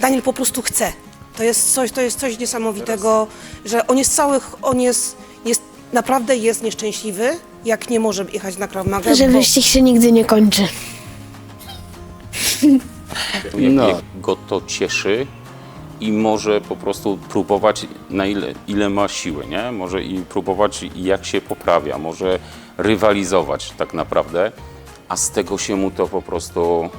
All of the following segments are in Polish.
Daniel po prostu chce. To jest coś, to jest coś niesamowitego, że on jest cały, on jest, jest, naprawdę jest nieszczęśliwy, jak nie może jechać na Krav Maga, Że bo- wyścig się nigdy nie kończy. Jak, No. jak go to cieszy i może po prostu próbować na ile, ile ma siły, nie? Może i próbować jak się poprawia, może rywalizować tak naprawdę, a z tego się mu to po prostu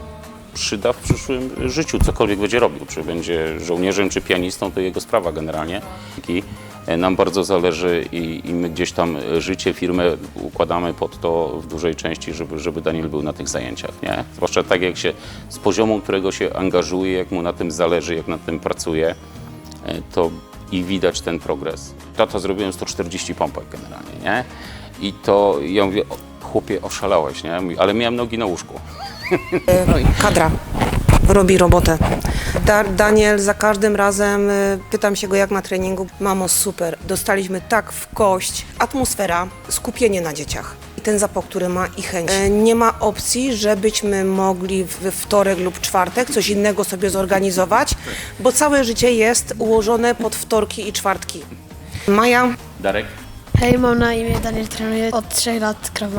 przyda w przyszłym życiu, cokolwiek będzie robił, czy będzie żołnierzem, czy pianistą, to jego sprawa generalnie. I e, nam bardzo zależy i, i my gdzieś tam e, życie, firmę układamy pod to w dużej części, żeby, żeby Daniel był na tych zajęciach, nie? Zwłaszcza tak jak się z poziomu, którego się angażuje, jak mu na tym zależy, jak nad tym pracuje, e, to i widać ten progres. Tata zrobiłem 140 pompek generalnie, nie? I to ja mówię, "O, chłopie, oszalałeś, nie? Ale miałem nogi na łóżku. Kadra robi robotę. Da, Daniel za każdym razem y, pytam się go jak na treningu. Mamo, super, dostaliśmy tak w kość. Atmosfera, skupienie na dzieciach. I ten zapał, który ma i chęć. E, Nie ma opcji, żebyśmy mogli we wtorek lub czwartek coś innego sobie zorganizować, bo całe życie jest ułożone pod wtorki i czwartki. Maja, Darek? Hej, mam na imię Daniel, trenuję od 3 lat Krav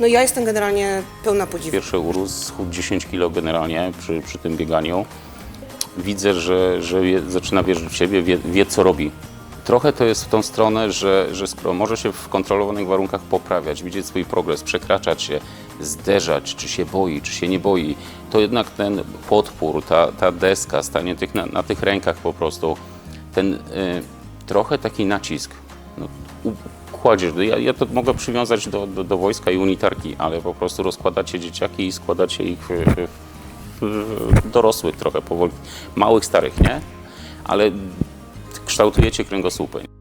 no ja jestem generalnie pełna podziwu. Pierwszy urósł, schudł 10 kg generalnie przy, przy tym bieganiu. Widzę, że, że wie, zaczyna wierzyć w siebie, wie, wie co robi. Trochę to jest w tą stronę, że, że skoro może się w kontrolowanych warunkach poprawiać, widzieć swój progres, przekraczać się, zderzać, czy się boi, czy się nie boi, to jednak ten podpór, ta, ta deska, stanie tych, na, na tych rękach po prostu, ten y, trochę taki nacisk, no, kładziesz, ja, ja to mogę przywiązać do, do, do wojska i unitarki, ale po prostu rozkładacie dzieciaki i składacie ich w, w, dorosłych trochę powoli, małych, starych, nie? Ale kształtujecie kręgosłupy.